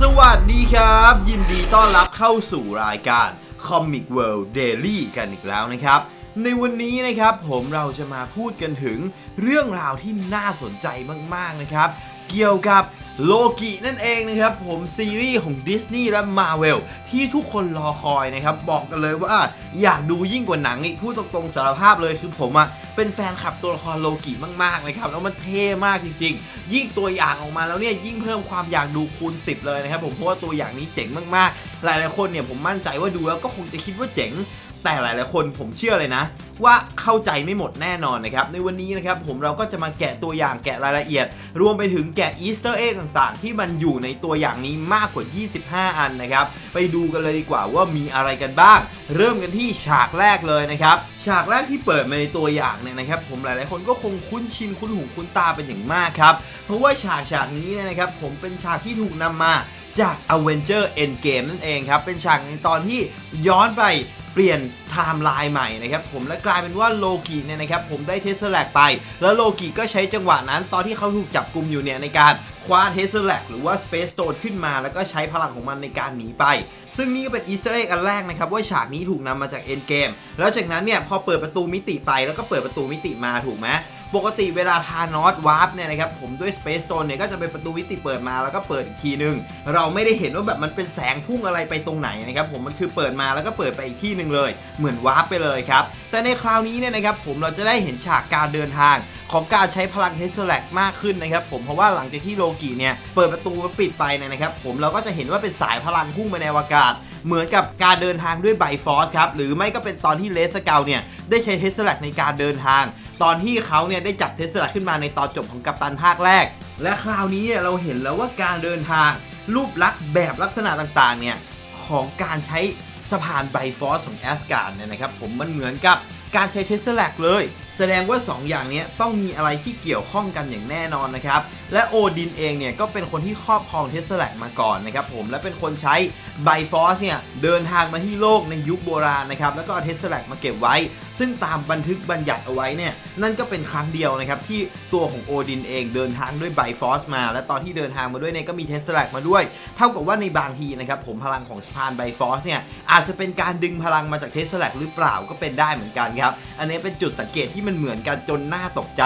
สวัสดีครับ ยินดีต้อนรับเข้าสู่รายการ Comic World Daily กันอีกแล้วนะครับ ในวันนี้นะครับผมเราจะมาพูดกันถึงเรื่องราวที่น่าสนใจมากๆนะครับ เกี่ยวกับ โลกินั่นเองนะครับ ผมซีรีส์ของดิสนีย์และ Marvel ที่ทุกคนรอคอยนะครับ บอกกันเลยว่าอยากดูยิ่งกว่าหนังอีกพูดตรงๆสารภาพเลยคือผมอะเป็นแฟนคลับตัวละครโลกิมากๆนะครับ แล้วมันเท่มากจริง ๆ ยิ่งตัวอย่างออกมาแล้วเนี่ยยิ่งเพิ่มความอยากดูคูณ 10 เลยนะครับ ผมเพราะว่าตัวอย่างนี้เจ๋งมากๆ หลายๆคนเนี่ยผมมั่นใจว่าดูแล้วก็คงจะคิดว่าเจ๋ง แต่หลายๆคนผมเชื่อเลยนะ ว่าเข้าใจไม่หมดแน่นอนนะครับในวันนี้นะครับผมเราก็จะมาแกะตัวอย่างแกะรายละเอียด รวมไปถึงแกะอีสเตอร์เอ็กต่างๆ ที่มันอยู่ในตัวอย่างนี้มากกว่า 25 อันนะครับไปดูกันเลยดีกว่าว่ามีอะไรกันบ้าง เริ่มกันที่ฉากแรกเลยนะครับฉากแรกที่เปิดมาในตัวอย่างเนี่ยนะครับผมหลายๆคนก็คงคุ้นชินคุ้นหูคุ้นตาเป็นอย่างมากครับเพราะว่าฉากฉากนี้นะครับผมเป็นฉากที่ถูกนำมาจาก Avenger Endgame นั่นเองครับ เป็นฉากในตอนที่ย้อนไป เปลี่ยนไทม์ไลน์ใหม่นะครับผมและกลายเป็นว่าโลกิเนี่ยนะครับผมได้เทสแลกไป แล้วโลกิก็ใช้จังหวะนั้นตอนที่เขาถูกจับกลุ่มอยู่เนี่ยในการ คว้าเทสแลกหรือว่า Space Stone ขึ้นมา แล้วก็ใช้พลังของมันในการหนีไป ซึ่งนี่ก็เป็นอีสเตอร์เอ็กอันแรกนะครับว่าฉากนี้ถูกนำมาจาก Endgame แล้วจากนั้นเนี่ยพอเปิดประตูมิติไปแล้วก็เปิดประตูมิติมาถูกไหมปกติเวลาทานอสวาร์ปเนี่ยนะครับผมด้วย Space Stone เนี่ยก็จะเป็นประตูมิติเปิดมาแล้วก็เปิดอีกทีนึง เราไม่ได้เห็นว่าแบบมันเป็นแสงพุ่งอะไรไปตรงไหนนะครับผมมันคือเปิดมาแล้วก็เปิดไปอีกที่หนึ่งเลย เหมือนวาร์ปไปเลยครับ แต่ในคราวนี้เนี่ยนะครับผมเราจะได้เห็นฉากการเดินทางของการใช้พลังเทสแลกมากขึ้นนะครับผมเพราะว่าหลังจากที่โลกิเนี่ยเปิดประตูมาปิดไปเนี่ยนะครับผมเราก็จะเห็นว่าเป็นสายพลังพุ่งไปในอวกาศ เหมือนกับการเดินทางด้วยไบฟอสครับหรือไม่ก็เป็นตอนที่เลสเกลเนี่ยได้ใช้เทสแลกในการเดินทาง ตอนที่เขาเนี่ยได้จับเทสลาขึ้นมาในตอนจบของกัปตันภาคแรก และคราวนี้เนี่ยเราเห็นแล้วว่าการเดินทาง รูปลักษณ์แบบลักษณะต่างๆเนี่ยของการใช้สะพานไบฟอสของแอสการ์ดเนี่ยนะครับผมมันเหมือนกับการใช้เทสลาเลย แสดงว่า 2 อย่างนี้ต้องมีอะไรที่เกี่ยวข้องกันอย่างแน่นอนนะครับ และโอดินเองเนี่ยก็เป็นคนที่ครอบครองเทสลามาก่อนนะครับผมและเป็นคนใช้ไบฟอสเนี่ยเดินทางมาที่โลกในยุคโบราณนะครับแล้วก็เอาเทสลามาเก็บไว้ ซึ่งตามบันทึกบัญญัติเอาไว้เนี่ยนั่นก็เป็นครั้งเดียวนะครับที่ตัวของโอดินเองเดินทางด้วยไบฟอสมา และตอนที่เดินทางมาด้วยเนี่ยก็มีเทสลามาด้วย เท่ากับว่าในบางทีนะครับผมพลังของสะพานไบฟอสเนี่ยอาจจะเป็นการดึงพลังมาจากเทสลาหรือเปล่าก็เป็นได้เหมือนกันครับอันนี้เป็นจุดสังเกตที่มันเหมือนกันจนน่าตกใจ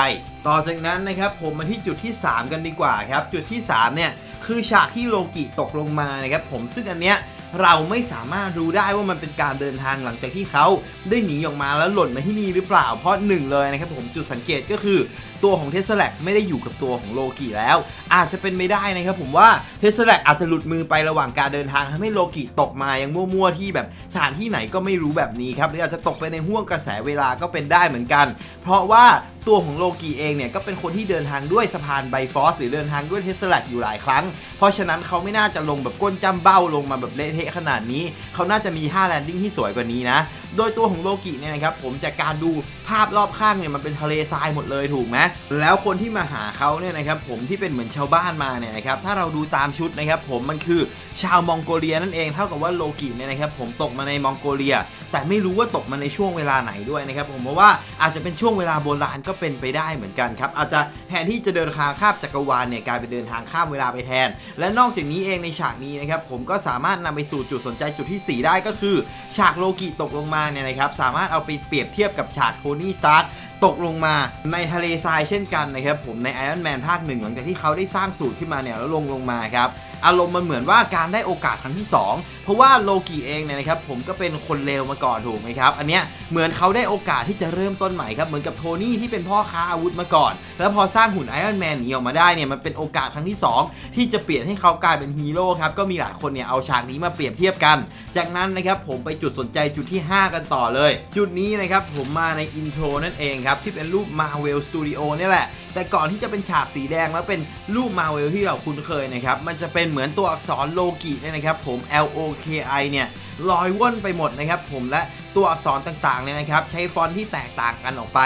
ต่อจากนั้นนะครับผมมาที่จุดที่ 3 กันดีกว่าครับ จุดที่ 3 เนี่ยคือฉากที่โลกิตกลงมานะครับผมซึ่งอันเนี้ย เราไม่สามารถรู้ได้ว่ามันเป็นการเดินทางหลังจากที่เขาได้หนีออกมาแล้วหล่นมาที่นี่หรือเปล่า เพราะหนึ่งเลยนะครับผมจุดสังเกตก็คือตัวของเทสลาไม่ได้อยู่กับตัวของโลกิแล้ว อาจจะเป็นไม่ได้นะครับผมว่าเทสลาอาจจะหลุดมือไประหว่างการเดินทางทำให้โลกิตกมายังมั่วๆที่แบบสถานที่ไหนก็ไม่รู้แบบนี้ครับหรืออาจจะตกไปในห่วงกระแสเวลาก็เป็นได้เหมือนกัน เพราะว่า ตัวของโลกีเองเนี่ยก็เป็นคนที่เดินทางด้วยสะพานไบฟอสหรือเดินทางด้วยเทสลาอยู่หลายครั้ง เพราะฉะนั้นเขาไม่น่าจะลงแบบก้นจ้ำเบ้าลงมาแบบเละเทะขนาดนี้ เขาน่าจะมีท่าแลนดิ้งที่สวยกว่านี้นะโดยตัวของโลกิเนี่ยนะครับผมจากการดูภาพรอบข้างเนี่ยมันเป็นทะเลทรายหมดเลยถูกไหมแล้วคนที่มาหาเขาเนี่ยนะครับผมที่เป็นเหมือนชาวบ้านมาเนี่ยนะครับถ้าเราดูตามชุดนะครับผมมันคือชาวมองโกเลียนั่นเองเท่ากับว่าโลกิเนี่ยนะครับผมตกมาในมองโกเลีย แต่ไม่รู้ว่าตกมาในช่วงเวลาไหนด้วยนะครับผมเพราะว่าอาจจะเป็นช่วงเวลาโบราณก็เป็นไปได้เหมือนกันครับอาจจะแทนที่จะเดินทางข้ามจักรวาลเนี่ยกลายเป็นเดินทางข้ามเวลาไปแทน และนอกจากนี้เองในฉากนี้นะครับผมก็สามารถนำไปสู่จุดสนใจจุดที่ 4 ได้ก็คือ ฉากโลกิตกลงมาเนี่ยนะครับสามารถเอาไปเปรียบเทียบกับฉากโทนี่สตาร์ตกลงมาในทะเลทรายเช่นกันนะครับผมใน Iron Man ภาคหนึ่งหลังจากที่เขาได้สร้างสูตรขึ้นมาเนี่ยแล้วลงลงมาครับ อารมณ์มันเหมือนว่าการได้โอกาสครั้งที่ 2 เพราะว่าโลกิเองเนี่ยนะครับผมก็เป็นคนเลวมาก่อนถูกไหมครับ อันเนี้ยเหมือนเขาได้โอกาสที่จะเริ่มต้นใหม่ครับเหมือนกับโทนี่ที่เป็นพ่อค้าอาวุธมาก่อน แล้วพอสร้างหุ่นไอรอนแมนนี้ออกมาได้เนี่ยมันเป็นโอกาสครั้งที่ 2 ที่จะเปลี่ยนให้เขากลายเป็นฮีโร่ครับก็มีหลายคนเนี่ยเอาฉากนี้มาเปรียบเทียบกัน จากนั้นนะครับผมไปจุดสนใจจุดที่ 5 กันต่อเลย จุดนี้นะครับผมมาในอินโทรนั่นเองครับที่เป็นรูป Marvel Studio เนี่ยแหละ แต่ก่อนที่จะเป็นฉากสีแดงแล้วเป็นรูป Marvel ที่เราคุ้นเคยนะครับมันจะเป็นเหมือนตัวอักษรโลกิเนี่ยนะครับผม L O K I เนี่ย ลอยว่อนไปหมดนะครับผมและตัวอักษรต่างๆเนี่ยนะครับ ใช้ฟอนต์ที่แตกต่างกันออกไป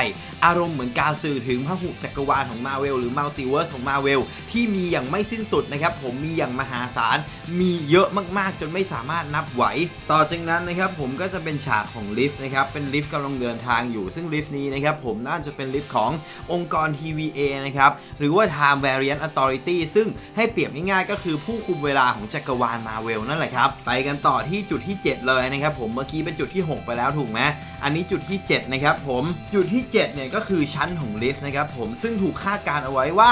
อารมณ์เหมือนการสื่อถึงพหุจักรวาลของมาเวลหรือมัลติเวิร์สของมาเวลที่มีอย่างไม่สิ้นสุดนะครับผมมีอย่างมหาศาล มีเยอะมากๆ จนไม่สามารถนับไหว ต่อจากนั้นนะครับผมก็จะเป็นฉากของลิฟต์นะครับเป็นลิฟต์กำลังเดินทางอยู่ ซึ่งลิฟต์นี้นะครับผมน่าจะเป็นลิฟต์ขององค์กร TVA นะครับหรือว่า Time Variant Authority ซึ่งให้เปรียบง่ายๆ ก็คือผู้คุมเวลาของจักรวาลมาเวลนั่นแหละครับไปกันต่อที่จุดที่7 เลยนะครับผมเมื่อกี้เป็นจุดที่ 6 ไปแล้วถูกไหมอันนี้จุดที่ 7 นะครับผมจุดที่ 7 เนี่ยก็คือชั้นของลิฟต์นะครับผมซึ่งถูกคาดการเอาไว้ว่า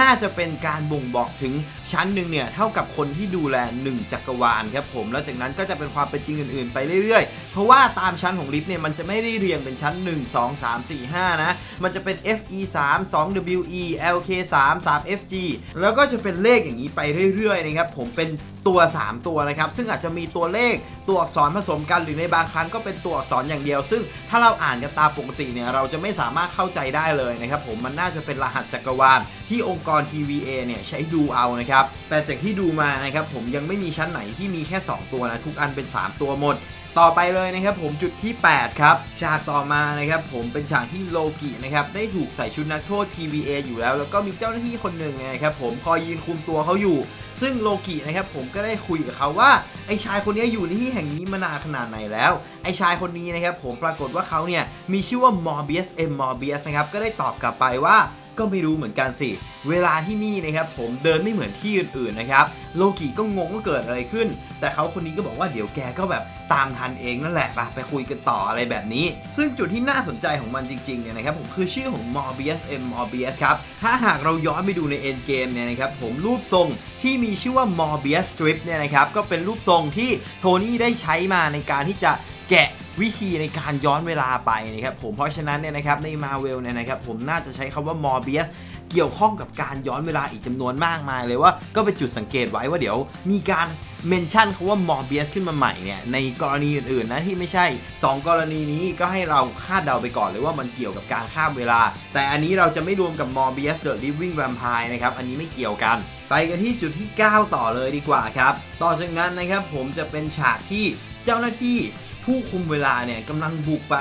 น่าจะเป็นการบ่งบอกถึงชั้นหนึ่งเนี่ยเท่ากับคนที่ดูแล 1 จักรวาลครับผมแล้วจากนั้นก็จะเป็นความเป็นจริงอื่นๆ ไปเรื่อยๆ เพราะว่าตามชั้นของลิฟต์เนี่ยมันจะไม่ได้เรียงเป็นชั้น 1 2 3 4 5 นะ มันจะเป็น FE 3 2 WE LK 3 3 FG แล้วก็จะเป็นเลขอย่างนี้ไปเรื่อยๆนะครับผมเป็นตัว 3 ตัวนะครับ ซึ่งอาจจะมีตัวเลขตัวอักษรผสมกันหรือในบางครั้งก็เป็นตัวอักษรอย่างเดียว ซึ่งถ้าเราอ่านกันตามปกติเนี่ยเราจะไม่สามารถเข้าใจได้เลยนะครับผมมันน่าจะเป็นรหัสจักรวาลที่องค์กร TVA เนี่ยใช้ดูเอานะครับ แต่จากที่ดูมานะครับผมยังไม่มีชั้นไหนที่มีแค่ 2 ตัวนะ ทุกอันเป็น 3 ตัวหมด ต่อไปเลยนะครับผมจุดที่ 8 ครับ ฉากต่อมานะครับผมเป็นฉากที่โลกินะครับได้ถูกใส่ชุดนักโทษ TVA อยู่แล้ว แล้วก็มีเจ้าหน้าที่คนหนึ่งนะครับผมคอยยืนคุมตัวเขาอยู่ ซึ่งโลกินะครับผมก็ได้คุยกับเขาว่าไอ้ชายคนนี้อยู่ในที่แห่งนี้มานานขนาดไหนแล้ว ไอ้ชายคนนี้นะครับผมปรากฏว่าเขาเนี่ยมีชื่อว่ามอร์เบียสเอ็มมอร์เบียสนะครับก็ได้ตอบกลับไปว่า ก็ไม่รู้เหมือนกันสิ เวลาที่นี่นะครับผมเดินไม่เหมือนที่อื่นๆนะครับ โลกิก็งงว่าเกิดอะไรขึ้น แต่เขาคนนี้ก็บอกว่าเดี๋ยวแกก็แบบตามทันเองนั่นแหละไปไปคุยกันต่ออะไรแบบนี้ ซึ่งจุดที่น่าสนใจของมันจริงๆเนี่ยนะครับผมคือชื่อของ Morbius M Morbius ครับ ถ้าหากเราย้อนไปดูใน End Game เนี่ยนะครับผมรูปทรงที่มีชื่อว่า Morbius Strip เนี่ยนะครับก็เป็นรูปทรงที่โทนี่ได้ใช้มาในการที่จะแกะ วิธีในการย้อนเวลาไปนะครับผมเพราะฉะนั้นเนี่ยนะครับในมาเวลเนี่ยนะครับผมน่าจะใช้คำว่ามอร์เบียสเกี่ยวข้องกับการย้อนเวลาอีกจำนวนมากมายเลยว่าก็เป็นจุดสังเกตไว้ว่าเดี๋ยวมีการเมนชั่นคำว่ามอร์เบียสขึ้นมาใหม่เนี่ยในกรณีอื่นๆนะที่ไม่ใช่ 2 กรณีนี้ก็ให้เราคาดเดาไปก่อนเลยว่ามันเกี่ยวกับการข้ามเวลา แต่อันนี้เราจะไม่รวมกับมอร์เบียสเดอะลิฟวิ่งแวมไพร์นะครับอันนี้ไม่เกี่ยวกัน ไปกันที่จุดที่ 9 ต่อเลยดีกว่าครับ ต่อจากนั้นนะครับผมจะเป็นฉากที่เจ้าหน้าที่ ผู้คุมเวลาเนี่ยกำลังบุกไป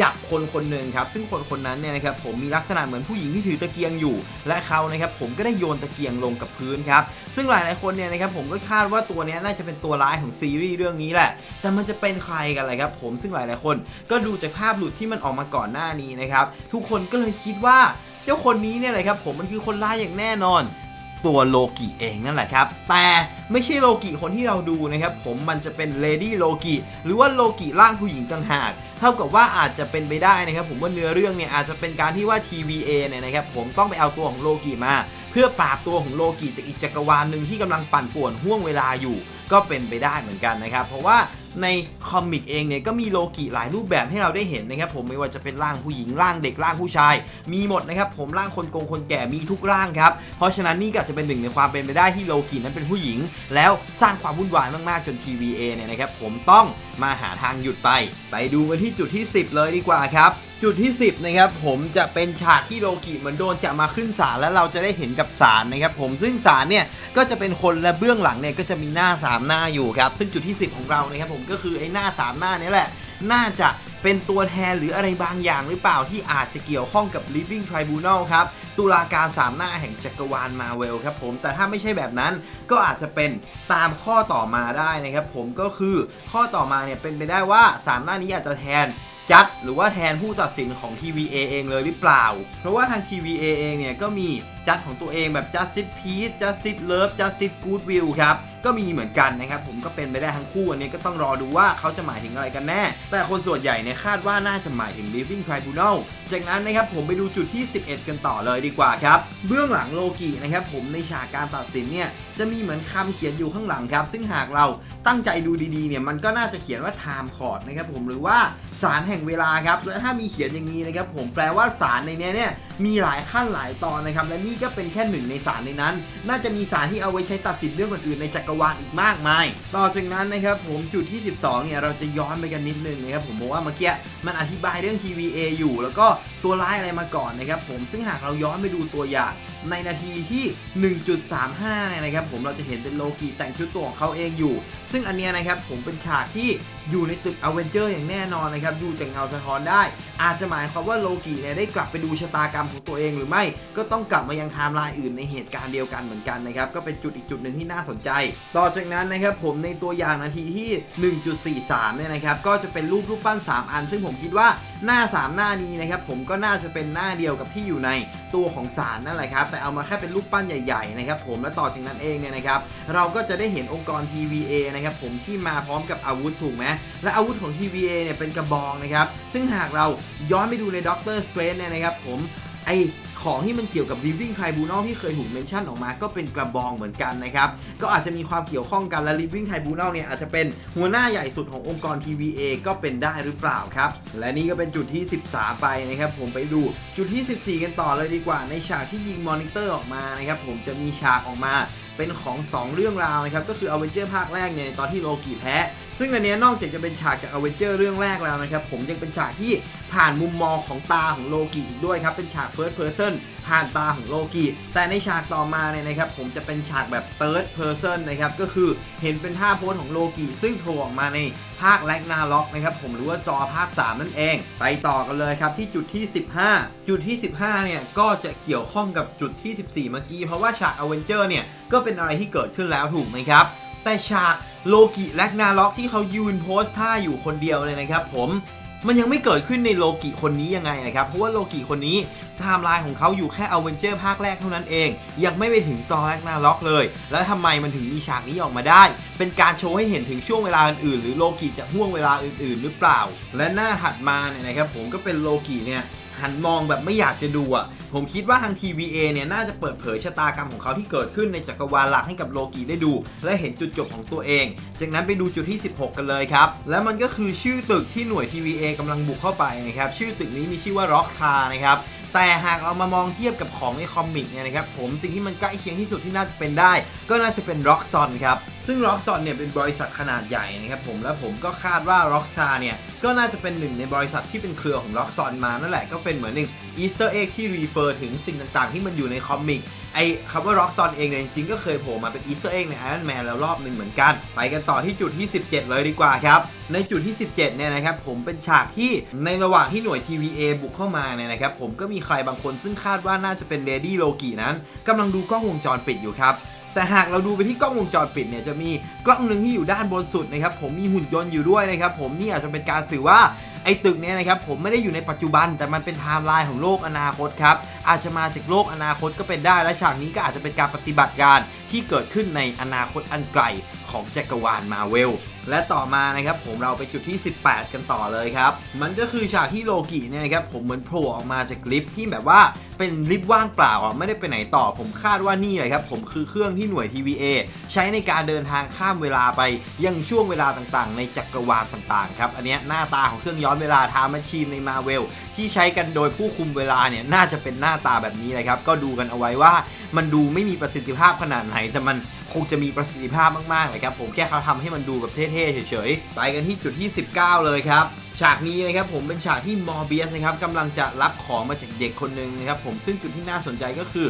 จับคนคนหนึ่งครับ ซึ่งคนคนนั้นเนี่ยนะครับผมมีลักษณะเหมือนผู้หญิงที่ถือตะเกียงอยู่ และเขานะครับผมก็ได้โยนตะเกียงลงกับพื้นครับ ซึ่งหลายๆคนเนี่ยนะครับผมก็คาดว่าตัวนี้น่าจะเป็นตัวร้ายของซีรีส์เรื่องนี้แหละ แต่มันจะเป็นใครกันเลยครับผมซึ่งหลายๆคนก็ดูจากภาพหลุดที่มันออกมาก่อนหน้านี้นะครับทุกคนก็เลยคิดว่าเจ้าคนนี้เนี่ยแหละครับผมมันคือคนร้ายอย่างแน่นอน ตัวโลกิเองนั่นแหละครับ แต่ไม่ใช่โลกิคนที่เราดูนะครับ ผมมันจะเป็นเลดี้โลกิหรือว่าโลกิร่างผู้หญิงต่างหาก เท่ากับว่าอาจจะเป็นไปได้นะครับ ผมว่าเนื้อเรื่องเนี่ยอาจจะเป็นการที่ว่า TVA เนี่ยนะครับ ผมต้องไปเอาตัวของโลกิมา เพื่อปราบตัวของโลกิจากอีกจักรวาลหนึ่งที่กำลังปั่นป่วนห่วงเวลาอยู่ ก็เป็นไปได้เหมือนกันนะครับ เพราะว่า ในคอมิกเองเนี่ยก็มีโลกิหลายรูปแบบให้เราได้เห็นนะครับผมไม่ว่าจะเป็นร่างผู้หญิงร่างเด็กร่างผู้ชาย มีหมดนะครับผมร่างคนโกงคนแก่มีทุกร่างครับเพราะฉะนั้นนี่ก็จจะเป็นหนึ่งในความเป็นไปได้ที่โลกินั้นเป็นผู้หญิง แล้วสร้างความวุ่นวายมากๆจน TVA เนี่ยนะครับผมต้องมาหาทางหยุดไป ไปดูกันที่จุดที่ 10 เลยดีกว่าครับ จุดที่ 10นะครับผมจะเป็นฉากที่โลกิเหมือนโดนจะมาขึ้นศาลแล้วเราจะได้เห็นกับศาลนะครับผมซึ่งศาลเนี่ยก็จะเป็นคนและเบื้องหลังเนี่ยก็จะมีหน้า 3 หน้าอยู่ครับซึ่งจุดที่ 10 ของเรานะครับผมก็คือไอ้หน้า 3 หน้านี้แหละ น่าจะเป็นตัวแทนหรืออะไรบางอย่างหรือเปล่าที่อาจจะเกี่ยวข้องกับ Living Tribunal ครับตุลาการสามหน้าแห่งจักรวาลมาเวลครับผมแต่ถ้าไม่ใช่แบบนั้นก็อาจจะเป็นตามข้อต่อมาได้นะครับผมก็คือข้อต่อมาเนี่ยเป็นไปได้ว่าสามหน้านี้อาจจะแทน จัดหรือว่าแทนผู้ตัดสินของ TVA เองเลยหรือเปล่า เพราะว่าทาง TVA เองเนี่ยก็มีจัดของตัวเองแบบ Justice Peace Justice Love Justice Goodwill ครับ ก็มีเหมือนกันนะครับผมก็เป็นไปได้ทั้งคู่อันนี้ก็ต้องรอดูว่าเขาจะหมายถึงอะไรกันแน่ แต่คนส่วนใหญ่เนี่ยคาดว่าน่าจะหมายถึง Living Tribunal จากนั้นนะครับผมไปดูจุดที่ 11 กันต่อเลยดีกว่าครับ เบื้องหลังโลกินะครับผมในฉากการตัดสินเนี่ยจะมีเหมือนคำเขียนอยู่ข้างหลังครับ ซึ่งหากเราตั้งใจดูดีๆเนี่ยมันก็น่าจะเขียนว่า time court นะครับผมหรือว่าศาลแห่งเวลาครับและถ้ามีเขียนอย่างนี้นะครับผมแปลว่าศาลในเนี้ยเนี่ย มีหลายขั้นหลายตอนนะครับ และนี่ก็เป็นแค่หนึ่งในสารในนั้น น่าจะมีสารที่เอาไว้ใช้ตัดสินเรื่องอื่นๆในจักรวาลอีกมากมาย ต่อจากนั้นนะครับผมจุดที่ 12เนี่ยเราจะย้อนไปกันนิดนึงนะครับผมบอกว่าเมื่อกี้มันอธิบายเรื่อง TVA อยู่ แล้วก็ตัวร้ายอะไรมาก่อนนะครับผมซึ่งหากเราย้อนไปดูตัวอย่างในนาทีที่ 1.35เนี่ยนะครับผมเราจะเห็นเป็นโลกิแต่งชุดตัวของเขาเองอยู่ ซึ่งอันเนี้ยนะครับผมเป็นฉากที่อยู่ในตึกอเวนเจอร์อย่างแน่นอนนะครับดูจากเงาสะท้อนได้ อาจจะหมายความว่าโลกิเนี่ยได้กลับไปดูชะตากรรมของตัวเองหรือไม่ ก็ต้องกลับมายังไทม์ไลน์อื่นในเหตุการณ์เดียวกันเหมือนกันนะครับก็เป็นจุดอีกจุดหนึ่งที่น่าสนใจ ต่อจากนั้นนะครับผมในตัวอย่างนาทีที่ 1.43เนี่ยนะครับก็จะเป็นรูปรูปปั้น 3 อัน ซึ่งผมคิดว่าหน้า 3 หน้านี้นะครับผมก็น่าจะเป็นหน้าเดียวกับที่อยู่ในตัวของสารนั่นแหละครับแต่เอามาแค่เป็นรูปปั้นใหญ่ๆนะครับผมและต่อจากนั้นเองเนี่ยนะครับเราก็จะได้เห็นองค์กร TVA นะครับผมที่มาพร้อมกับอาวุธถูกไหมและอาวุธของ TVA เนี่ยเป็นกระบองนะครับซึ่งหากเราย้อนไปดูในด็อกเตอร์สเตรนเนี่ยนะครับผมไอ ของที่มันเกี่ยวกับ Living Tribunal ที่เคยถูกเมนชั่นออกมาก็เป็นกระบองเหมือนกันนะครับ ก็อาจจะมีความเกี่ยวข้องกันและ Living Tribunal เนี่ยอาจจะเป็นหัวหน้าใหญ่สุดขององค์กร TVA ก็เป็นได้หรือเปล่าครับ และนี่ก็เป็นจุดที่ 13 ไปนะครับผมไปดูจุดที่ 14 กันต่อเลยดีกว่าในฉากที่ยิงมอนิเตอร์ออกมานะครับผมจะมีฉากออกมา เป็นของ 2 เรื่องราวนะครับก็คืออเวนเจอร์ภาคแรกเนี่ยในตอนที่โลกิแพ้ ซึ่งอันนี้นอกจากจะเป็นฉากจากอเวนเจอร์เรื่องแรกแล้วนะครับผมยังเป็นฉากที่ผ่านมุมมองของตาของโลกิอีกด้วยครับเป็นฉาก First Person ผ่านตาของโลกิแต่ในฉากต่อมาเนี่ยนะครับผมจะเป็นฉากแบบ Third Person นะครับก็คือเห็นเป็นท่าโพสของโลกิซึ่งโผล่ออกมาใน ภาคแลกนาล็อกนะครับผมหรือว่าจอภาค 3 นั่นเอง ไปต่อกันเลยครับที่จุดที่ 15 จุดที่ 15 เนี่ย ก็จะเกี่ยวข้องกับจุดที่ 14 เมื่อกี้ เพราะว่าฉากอเวนเจอร์เนี่ย ก็เป็นอะไรที่เกิดขึ้นแล้วถูกไหมครับ แต่ฉากโลกิแลกนาล็อกที่เขายืนโพสท่าอยู่คนเดียวเลยนะครับผม มันยังไม่เกิดขึ้นในโลกิคนนี้ยังไงนะครับ เพราะว่าโลกิคนนี้ไทม์ไลน์ของเขาอยู่แค่อเวนเจอร์ภาคแรกเท่านั้นเอง ยังไม่ไปถึงตอนแรกนาล็อกเลย แล้วทำไมมันถึงมีฉากนี้ออกมาได้ เป็นการโชว์ให้เห็นถึงช่วงเวลาอื่นๆ หรือโลกิจะห่วงเวลาอื่นๆ หรือเปล่า และหน้าถัดมาเนี่ยนะครับผมก็เป็นโลกิเนี่ยหันมองแบบไม่อยากจะดูอะ ผมคิดว่าทาง TVA เนี่ยน่าจะเปิดเผยชะตากรรมของเขาที่เกิดขึ้นในจักรวาลหลักให้กับโลกีได้ดู และเห็นจุดจบของตัวเอง จากนั้นไปดูจุดที่ 16 กันเลยครับ และมันก็คือชื่อตึกที่หน่วย TVA กำลังบุกเข้าไปนะครับ ชื่อตึกนี้มีชื่อว่า Rock Car นะครับ แต่หากเรามามองเทียบกับของในคอมิกเนี่ยนะครับผมสิ่งที่มันใกล้เคียงที่สุดที่น่าจะเป็นได้ ก็น่าจะเป็นร็อกซอนครับซึ่งร็อกซอนเนี่ยเป็นบริษัทขนาดใหญ่นะครับผมและผมก็คาดว่าร็อกซาเนี่ยก็น่าจะเป็นหนึ่งในบริษัทที่เป็นเครือของร็อกซอนมานั่นแหละก็เป็นเหมือนหนึ่งอีสเตอร์เอ็กที่รีเฟอร์ถึงสิ่งต่างๆ ที่มันอยู่ในคอมิกไอ้คำว่า Roxxon เองเนี่ยจริงๆก็เคยโผล่มาเป็น Easter egg ใน Iron Man แล้วรอบหนึ่งเหมือนกัน ไปกันต่อที่จุดที่ 17 เลยดีกว่าครับ ในจุดที่ 17 เนี่ยนะครับ ผมเป็นฉากที่ในระหว่างที่หน่วย TVA บุกเข้ามาเนี่ยนะครับ ผมก็มีใครบางคนซึ่งคาดว่าน่าจะเป็น Lady Loki นั้นกำลังดูกล้องวงจรปิดอยู่ครับแต่หากเราดูไปที่กล้องวงจรปิดเนี่ยจะมีกล้องหนึ่งที่อยู่ด้านบนสุดนะครับผมมีหุ่นยนต์อยู่ด้วยนะครับผมนี่อาจจะเป็นการสื่อว่า ไอ้ตึกเนี้ยนะครับผมไม่ได้อยู่ในปัจจุบันแต่มันเป็นไทม์ไลน์ของโลกอนาคตครับอาจจะมาจากโลกอนาคตก็เป็นได้และฉากนี้ก็อาจจะเป็นการปฏิบัติการที่เกิดขึ้นในอนาคตอันไกลของจักรวาลมาเวลและต่อมานะครับผมเราไปจุดที่ 18 กันต่อเลยครับ มันก็คือฉากที่โลกิเนี่ยนะครับผมเหมือนโผล่ออกมาจากลิฟที่แบบว่าเป็นลิฟต์ว่างเปล่าอะไม่ได้ไปไหนต่อผมคาดว่านี่เลยครับผมคือเครื่องที่หน่วย TVA ใช้ในการเดินทางข้ามเวลาไปยังช่วงเวลาต่างๆ ในจักรวาลต่างๆครับอันเนี้ยหน้าตาของเครื่องย้อนเวลาทามาชีนในมาเวลที่ใช้กันโดยผู้คุมเวลาเนี่ยน่าจะเป็นหน้าตาแบบนี้เลยครับก็ดูกันเอาไว้ว่า มันดูไม่มีประสิทธิภาพขนาดไหนแต่มันคงจะมีประสิทธิภาพมากๆเลยครับผมแค่เขาทำให้มันดูแบบเท่่เฉยๆ ไปกันที่จุดที่ 19 เลยครับ ฉากนี้นะครับผมเป็นฉากที่มอร์เบียสนะครับกำลังจะรับของมาจากเด็กคนหนึ่งนะครับผมซึ่งจุดที่น่าสนใจก็คือ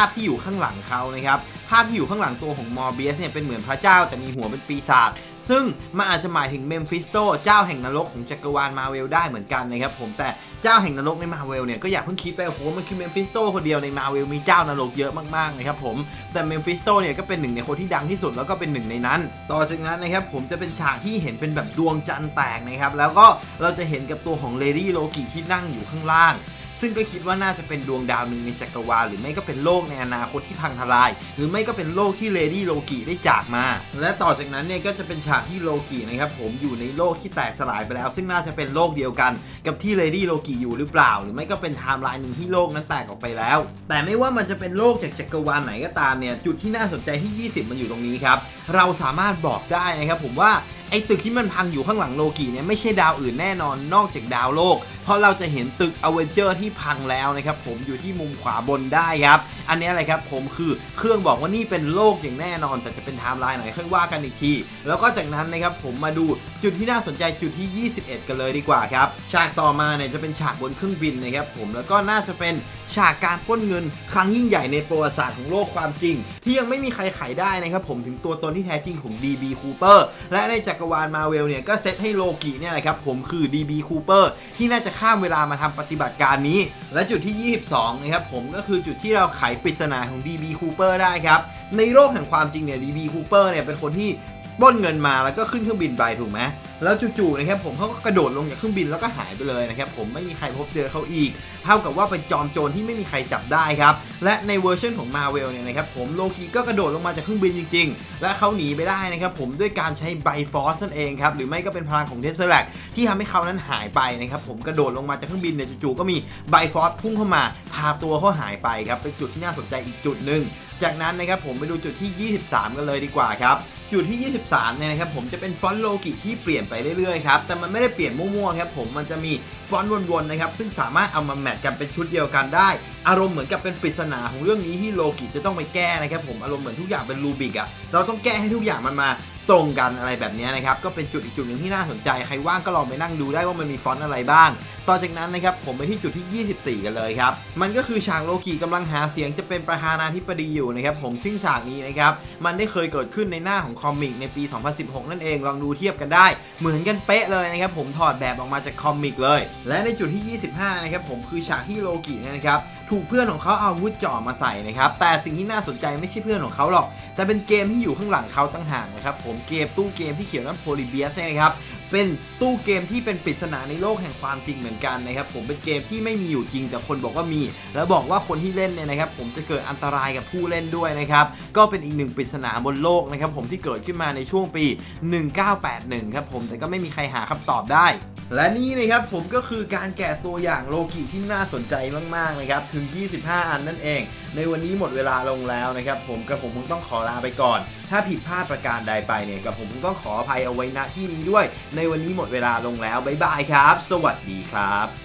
าพที่อยู่ข้างหลังเขานะครับภาพที่อยู่ข้างหลังตัวของมอร์เบียสเนี่ยเป็นเหมือนพระเจ้าแต่มีหัวเป็นปีศาจซึ่งมันอาจจะหมายถึงเมมฟิสโตเจ้าแห่งนรกของจักรวาลมาเวลได้เหมือนกันนะครับผมแต่เจ้าแห่งนรกในมาเวลเนี่ยก็อย่าเพิ่งคิดไปโอ้โหมันคือเมมฟิสโตคนเดียวในมาเวลมีเจ้านรกเยอะมากๆนะครับผมแต่เมมฟิสโตเนี่ยก็เป็นหนึ่งในคนที่ดังที่สุดแล้วก็เป็นหนึ่งในนั้น ต่อจากนั้นนะครับผมจะเป็นฉากที่เห็นเป็นแบบดวงจันทร์แตกนะครับแล้วก็เราจะเห็นกับตัวของเลดี้โลกิที่นั่งอยู่ข้างล่าง ซึ่งก็คิดว่าน่าจะเป็นดวงดาวหนึ่งในจักรวาลหรือไม่ก็เป็นโลกในอนาคตที่พังทลาย หรือไม่ก็เป็นโลกที่เลดี้โลกิได้จากมา และต่อจากนั้นเนี่ยก็จะเป็นฉากที่โลกินะครับผมอยู่ในโลกที่แตกสลายไปแล้ว ซึ่งน่าจะเป็นโลกเดียวกัน กับที่เลดี้โลกิอยู่หรือเปล่า หรือไม่ก็เป็นไทม์ไลน์หนึ่งที่โลกนั้นแตกออกไปแล้ว แต่ไม่ว่ามันจะเป็นโลกจากจักรวาลไหนก็ตามเนี่ยจุดที่น่าสนใจที่ 20 มันอยู่ตรงนี้ครับเราสามารถบอกได้นะครับผมว่า ออ้ตึกที่มันพังอยู่ข้างหลังโลกิเนี่ยไม่ใช่ดาวอื่นแน่นอนนอกจากดาวโลก เพราะเราจะเห็นตึกอเวนเจอร์ที่พังแล้วนะครับผมอยู่ที่มุมขวาบนได้ครับ อันนี้อะไรครับผมคือเครื่องบอกว่านี่เป็นโลกอย่างแน่นอน แต่จะเป็นไทม์ไลน์ไหนค่อยว่ากันอีกที แล้วก็จากนั้นนะครับผมมาดูจุดที่น่าสนใจจุดที่ 21 กันเลยดีกว่าครับฉากต่อมาเนี่ยจะเป็นฉากบนเครื่องบินนะครับผมแล้วก็น่าจะเป็นฉากการป้นเงิน ครั้งยิ่งใหญ่ในประวัติศาสตร์ของโลกความจริง ที่ยังไม่มีใครไขได้นะครับผมถึงตัวตนที่แท้จริงของ DB Cooper และในจักรวาลมาเวลเนี่ยก็เซตให้โลกิเนี่ยแหละครับผมคือ DB Cooper ที่น่าจะข้ามเวลามาทำปฏิบัติการนี้ และจุดที่ 22นะครับผมก็คือจุดที่เราไขปริศนาของ DB Cooper ได้ครับในโลกแห่งความจริงเนี่ย DB Cooper เนี่ยเป็นคนที่ ปล้นเงินมาแล้วก็ขึ้นเครื่องบินไปถูกไหมแล้วจู่ๆนะครับผมเขาก็กระโดดลงจากเครื่องบินแล้วก็หายไปเลยนะครับผมไม่มีใครพบเจอเขาอีก เท่ากับว่าเป็นจอมโจรที่ไม่มีใครจับได้ครับและในเวอร์ชันของมาเวลเนี่ยนะครับผมโลกิก็กระโดดลงมาจากเครื่องบินจริง ๆ และเขาหนีไปได้นะครับผมด้วยการใช้ไบฟอสนั่นเองครับหรือไม่ก็เป็นพลังของเทสลาที่ทำให้เขานั้นหายไปนะครับผมกระโดดลงมาจากเครื่องบินเนี่ยจู่ๆก็มีไบฟอสพุ่งเข้ามาพาตัวเขาหายไปครับเป็นจุดที่น่าสนใจอีกจุดหนึ่งจากนั้นนะครับผมไปดูจุดที่ 23 กันเลยดีกว่าครับ จุดที่ 23เนี่ยนะครับผมจะเป็นฟอนต์โลกิที่เปลี่ยนไปเรื่อยๆครับแต่มันไม่ได้เปลี่ยนมั่วๆครับผมมันจะมีฟอนต์วนๆนะครับซึ่งสามารถเอามาแมทกันเป็นชุดเดียวกันได้ อารมณ์เหมือนกับเป็นปริศนาของเรื่องนี้ที่โลกิจะต้องไปแก้นะครับผมอารมณ์เหมือนทุกอย่างเป็นรูบิกอะเราต้องแก้ให้ทุกอย่างมันมาตรงกันอะไรแบบนี้นะครับก็เป็นจุดอีกจุดหนึ่งที่น่าสนใจใครว่างก็ลองไปนั่งดูได้ว่ามันมีฟอนต์อะไรบ้าง ต่อจากนั้นนะครับผมไปที่จุดที่ 24 กันเลยครับ มันก็คือฉากโลกิกำลังหาเสียงจะเป็นประธานาธิบดีอยู่นะครับผมซึ่งฉากนี้นะครับมันได้เคยเกิดขึ้นในหน้าของคอมิกในปี 2016 นั่นเองลองดูเทียบกันได้ เหมือนกันเป๊ะเลยนะครับผมถอดแบบออกมาจากคอมิกเลย และในจุดที่ 25 นะครับผมคือฉากที่โลกิเนี่ยนะครับถูกเพื่อนของเขาเอาวุธจ่อมาใส่นะครับแต่สิ่งที่น่าสนใจไม่ใช่เพื่อนของเขาหรอก แต่เป็นเกมที่อยู่ข้างหลังเขาตั้งห่างนะครับผมเกมตู้เกมที่เขียนว่าโพลิเบียสนะครับ เป็นตู้เกมที่เป็นปริศนาในโลกแห่งความจริงเหมือนกันนะครับผมเป็นเกมที่ไม่มีอยู่จริงแต่คนบอกว่ามี แล้วบอกว่าคนที่เล่นเนี่ยนะครับผมจะเกิดอันตรายกับผู้เล่นด้วยนะครับก็เป็นอีกหนึ่งปริศนาบนโลกนะครับผมที่เกิดขึ้นมาในช่วงปี 1981 ครับผมแต่ก็ไม่มีใครหาคำตอบได้และนี่นะครับผมก็คือการแกะตัวอย่างโลกิที่น่าสนใจมากๆนะครับถึง 25 อันนั่นเอง ในวันนี้หมดเวลาลงแล้วนะครับผมกับผมคงต้องขอลาไปก่อน ถ้าผิดพลาดประการใดไปเนี่ยกับผมคงต้องขออภัยเอาไว้ณที่นี้ด้วย ในวันนี้หมดเวลาลงแล้ว บ๊ายบายครับ สวัสดีครับ